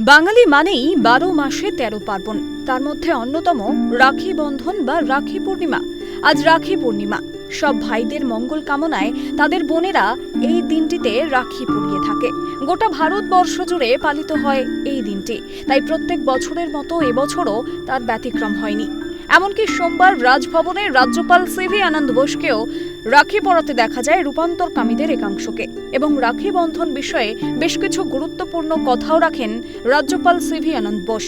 বাঙালি মানেই বারো মাসে তেরো পার্বণ। তার মধ্যে অন্যতম রাখি বন্ধন বা রাখি পূর্ণিমা। আজ রাখি পূর্ণিমা। সব ভাইদের মঙ্গল কামনায় তাদের বোনেরা এই দিনটিতে রাখি পরিয়ে থাকে। গোটা ভারতবর্ষ জুড়ে পালিত হয় এই দিনটি। তাই প্রত্যেক বছরের মতো এবছরও তার ব্যতিক্রম হয়নি। এমনকি সোমবার রাজভবনে রাজ্যপাল সিভি আনন্দ বোসকেও রাখি পরাতে দেখা যায় রূপান্তরকামীদের একাংশকে এবং রাখি বন্ধন বিষয়ে বেশ কিছু গুরুত্বপূর্ণ কথাও রাখেন রাজ্যপাল CV Ananda Bose.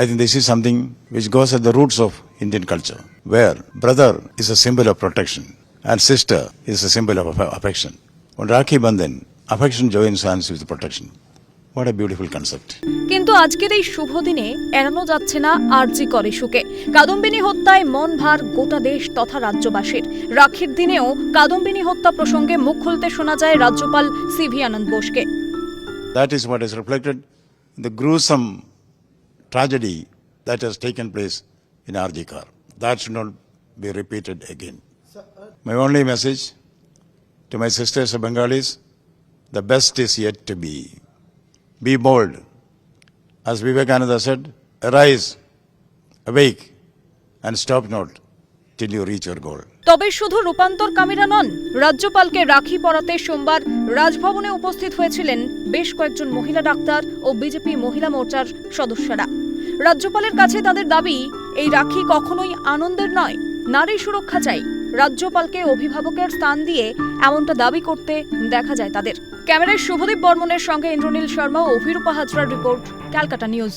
I think this is something which goes at the roots of Indian culture, where brother is a symbol of protection and sister is a symbol of affection. On Rakhi Bandhan, affection joins hands with protection. কিন্তু আজকের এই শুভ দিনে এড়ানো যাচ্ছে না আরজি করে সুকে কাদম্বিনী হত্যায় মন ভার গোটা দেশ তথা রাজ্যবাসীর। রাখির দিনেও কাদম্বিনী হত্যা প্রসঙ্গে মুখ খুলতে শোনা যায় রাজ্যপাল C V Ananda বোসকে। That is what is reflected the gruesome tragedy that is taken place in RG Kar that should be repeated again my only message to my sisters of Bengalis the best is yet to be Be bold. As Vivekananda said, arise, awake, and stop not till you reach your goal. তবে শুধু রূপান্তরকামীরা নন রাজ্যপালকে রাখি পরাতে সোমবার রাজভবনে উপস্থিত হয়েছিলেন বেশ কয়েকজন মহিলা ডাক্তার ও বিজেপি মহিলা মোর্চার সদস্যরা রাজ্যপালের কাছে তাদের দাবি এই রাখি কখনোই আনন্দের নয় নারী সুরক্ষা চাই রাজ্যপালকে অভিভাবকের স্থান দিয়ে এমনটা দাবি করতে দেখা যায় তাদের ক্যামেরায় শুভদীপ বর্মনের সঙ্গে ইন্দ্রনীল শর্মা ও অভিরূপা হাজরার রিপোর্ট ক্যালকাটা নিউজ।